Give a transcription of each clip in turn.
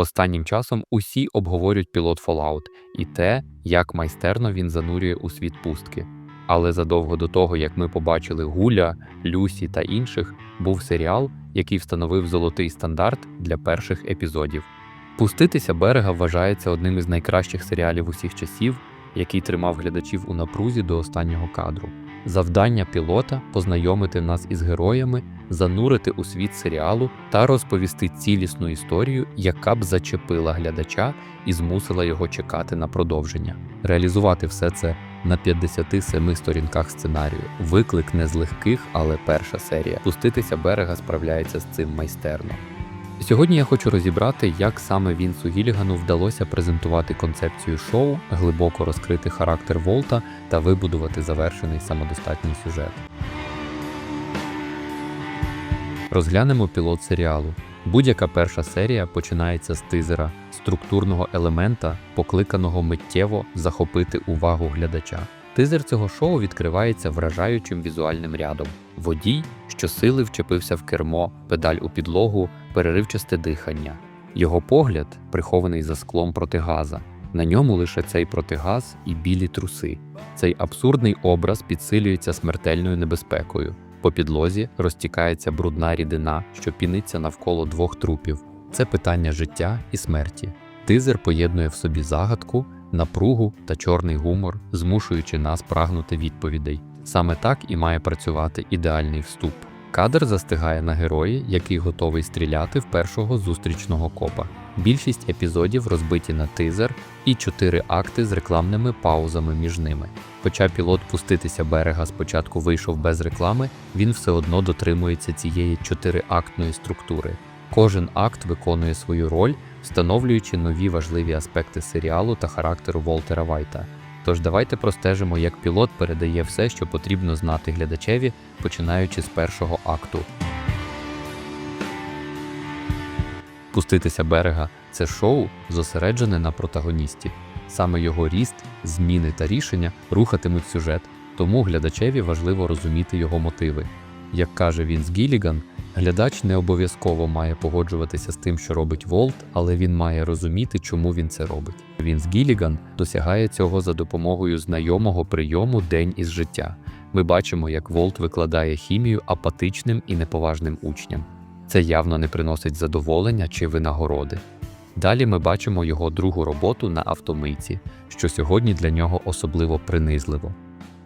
Останнім часом усі обговорюють пілот Fallout і те, як майстерно він занурює у світ пустки. Але задовго до того, як ми побачили Гуля, Люсі та інших, був серіал, який встановив золотий стандарт для перших епізодів. Пуститися берега вважається одним із найкращих серіалів усіх часів, який тримав глядачів у напрузі до останнього кадру. Завдання пілота познайомити нас із героями, занурити у світ серіалу та розповісти цілісну історію, яка б зачепила глядача і змусила його чекати на продовження. Реалізувати все це на 57 сторінках сценарію. Виклик не з легких, але перша серія. Пуститися берега справляється з цим майстерно. Сьогодні я хочу розібрати, як саме Вінсу Гілігану вдалося презентувати концепцію шоу, глибоко розкрити характер Волта та вибудувати завершений самодостатній сюжет. Розглянемо пілот серіалу. Будь-яка перша серія починається з тизера, структурного елемента, покликаного миттєво захопити увагу глядача. Тизер цього шоу відкривається вражаючим візуальним рядом. Водій, що сили вчепився в кермо, педаль у підлогу, переривчасте дихання. Його погляд прихований за склом протигаза. На ньому лише цей протигаз і білі труси. Цей абсурдний образ підсилюється смертельною небезпекою. По підлозі розтікається брудна рідина, що піниться навколо двох трупів. Це питання життя і смерті. Тизер поєднує в собі загадку, напругу та чорний гумор, змушуючи нас прагнути відповідей. Саме так і має працювати ідеальний вступ. Кадр застигає на герої, який готовий стріляти в першого зустрічного копа. Більшість епізодів розбиті на тизер і чотири акти з рекламними паузами між ними. Хоча пілот пуститися берега спочатку вийшов без реклами, він все одно дотримується цієї чотириактної структури. Кожен акт виконує свою роль, встановлюючи нові важливі аспекти серіалу та характеру Волтера Вайта. Тож давайте простежимо, як пілот передає все, що потрібно знати глядачеві, починаючи з першого акту. Пуститися берега це шоу, зосереджене на протагоністі. Саме його ріст, зміни та рішення рухатимуть сюжет, тому глядачеві важливо розуміти його мотиви. Як каже Вінс Гіліган, глядач не обов'язково має погоджуватися з тим, що робить Волт, але він має розуміти, чому він це робить. Вінс Гіліган досягає цього за допомогою знайомого прийому день із життя. Ми бачимо, як Волт викладає хімію апатичним і неповажним учням. Це явно не приносить задоволення чи винагороди. Далі ми бачимо його другу роботу на автомийці, що сьогодні для нього особливо принизливо.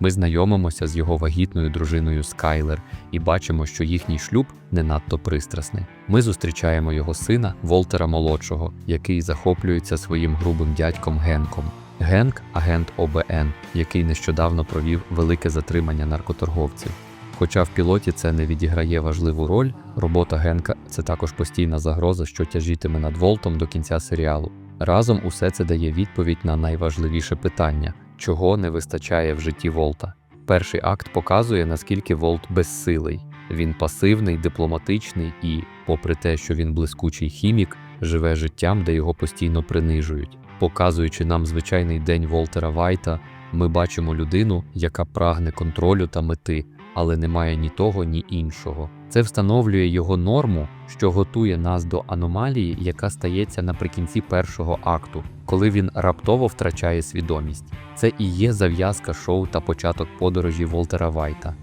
Ми знайомимося з його вагітною дружиною Скайлер і бачимо, що їхній шлюб не надто пристрасний. Ми зустрічаємо його сина Волтера Молодшого, який захоплюється своїм грубим дядьком Генком. Генк агент ОБН, який нещодавно провів велике затримання наркоторговців. Хоча в пілоті це не відіграє важливу роль, робота Генка це також постійна загроза, що тяжітиме над Волтом до кінця серіалу. Разом усе це дає відповідь на найважливіше питання, чого не вистачає в житті Волта. Перший акт показує, наскільки Волт безсилий. Він пасивний, дипломатичний і, попри те, що він блискучий хімік, живе життям, де його постійно принижують. Показуючи нам звичайний день Волтера Вайта, ми бачимо людину, яка прагне контролю та мети, але не має ні того, ні іншого. Це встановлює його норму, що готує нас до аномалії, яка стається наприкінці першого акту, коли він раптово втрачає свідомість. Це і є зав'язка шоу та початок подорожі Волтера Вайта.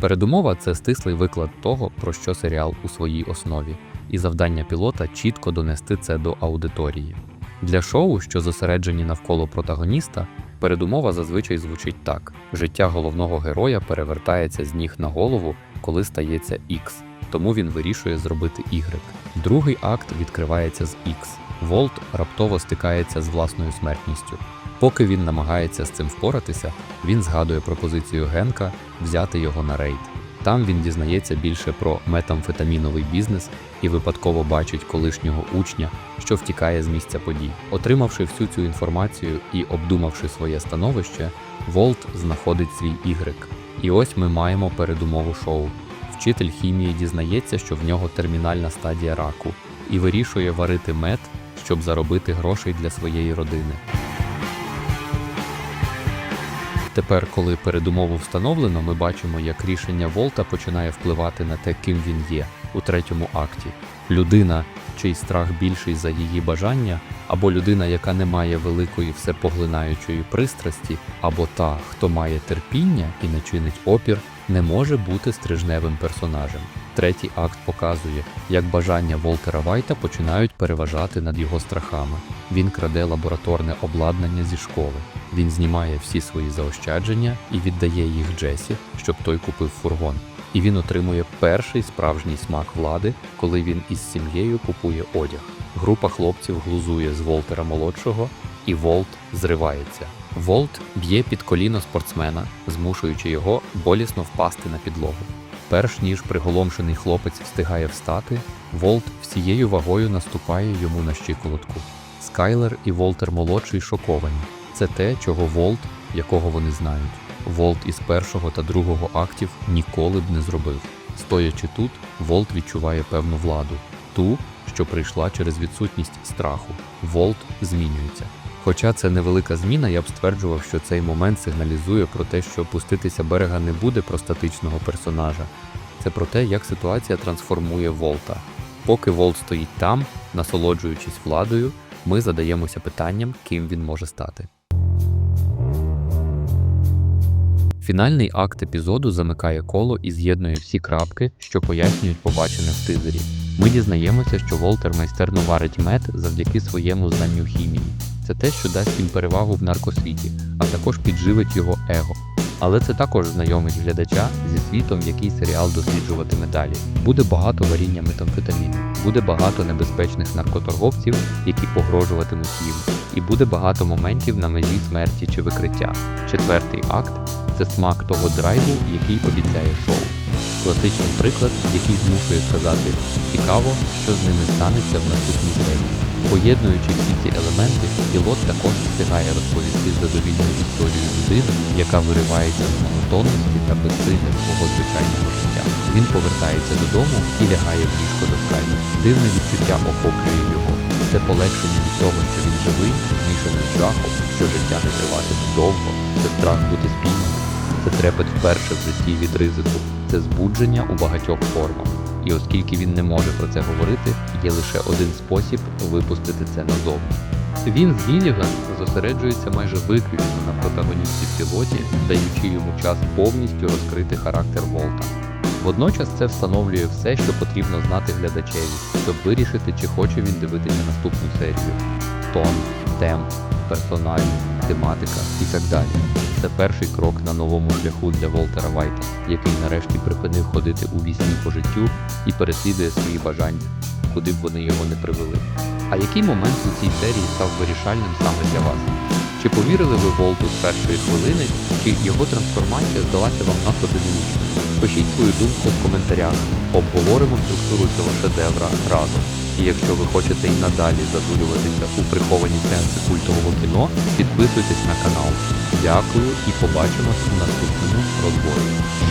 Передумова це стислий виклад того, про що серіал у своїй основі, і завдання пілота чітко донести це до аудиторії. Для шоу, що зосереджені навколо протагоніста, передумова зазвичай звучить так: життя головного героя перевертається з ніг на голову, коли стається X, тому він вирішує зробити Y. Другий акт відкривається з X. Волт раптово стикається з власною смертністю. Поки він намагається з цим впоратися, він згадує пропозицію Генка взяти його на рейд. Там він дізнається більше про метамфетаміновий бізнес і випадково бачить колишнього учня, що втікає з місця подій. Отримавши всю цю інформацію і обдумавши своє становище, Волт знаходить свій Y. І ось ми маємо передумову шоу. Вчитель хімії дізнається, що в нього термінальна стадія раку, і вирішує варити мед, щоб заробити грошей для своєї родини. Тепер, коли передумову встановлено, ми бачимо, як рішення Волта починає впливати на те, ким він є у третьому акті. Людина, чий страх більший за її бажання, або людина, яка не має великої всепоглинаючої пристрасті, або та, хто має терпіння і не чинить опір, не може бути стрижневим персонажем. Третій акт показує, як бажання Волтера Вайта починають переважати над його страхами. Він краде лабораторне обладнання зі школи. Він знімає всі свої заощадження і віддає їх Джесі, щоб той купив фургон. І він отримує перший справжній смак влади, коли він із сім'єю купує одяг. Група хлопців глузує з Волтера молодшого, і Волт зривається. Волт б'є під коліно спортсмена, змушуючи його болісно впасти на підлогу. Перш ніж приголомшений хлопець встигає встати, Волт всією вагою наступає йому на щиколотку. Скайлер і Волтер молодший шоковані. Це те, чого Волт, якого вони знають. Волт із першого та другого актів ніколи б не зробив. Стоячи тут, Волт відчуває певну владу, ту, що прийшла через відсутність страху. Волт змінюється. Хоча це невелика зміна, я б стверджував, що цей момент сигналізує про те, що опуститися берега не буде про статичного персонажа. Це про те, як ситуація трансформує Волта. Поки Волт стоїть там, насолоджуючись владою, ми задаємося питанням, ким він може стати. Фінальний акт епізоду замикає коло і з'єднує всі крапки, що пояснюють побачене в тизері. Ми дізнаємося, що Волтер майстерно варить мед завдяки своєму знанню хімії. Це те, що дасть їм перевагу в наркосвіті, а також підживить його его. Але це також знайомить глядача зі світом, який серіал досліджуватиме далі. Буде багато варіння метамфетаміну, буде багато небезпечних наркоторговців, які погрожуватимуть їм, і буде багато моментів на межі смерті чи викриття. Четвертий акт це смак того драйву, який обіцяє шоу. Класичний приклад, який змушує сказати цікаво, що з ними станеться в наступній серії. Поєднуючи всі ці елементи, пілот також встигає розповісти задовільну історію людини, яка виривається з монотонності та безсилля свого звичайного життя. Він повертається додому і лягає в ліжко до Скайлі. Дивне відчуття охоплює його. Це полегшення від того, що він живий, змішане з жахом, що життя не триватиме довго, це страх бути спійним. Це трепет вперше в житті від ризику, це збудження у багатьох формах. І оскільки він не може про це говорити, є лише один спосіб випустити це назовні. Він з Гіліган зосереджується майже виключно на протагоністі пілоті, даючи йому час повністю розкрити характер Волта. Водночас це встановлює все, що потрібно знати глядачеві, щоб вирішити, чи хоче він дивитися наступну серію. Тон, темп, персоналі, тематика і так далі. Це перший крок на новому шляху для Волтера Вайта, який нарешті припинив ходити у вісні по життю і переслідує свої бажання, куди б вони його не привели. А який момент у цій серії став вирішальним саме для вас? Чи повірили ви Волту з першої хвилини, чи його трансформація здалася вам надто динамічною? Пишіть свою думку в коментарях, обговоримо структуру цього шедевра разом. І якщо ви хочете і надалі задурюватися у приховані сенси культового кіно, підписуйтесь на канал. Дякую і побачимось у наступному розборі.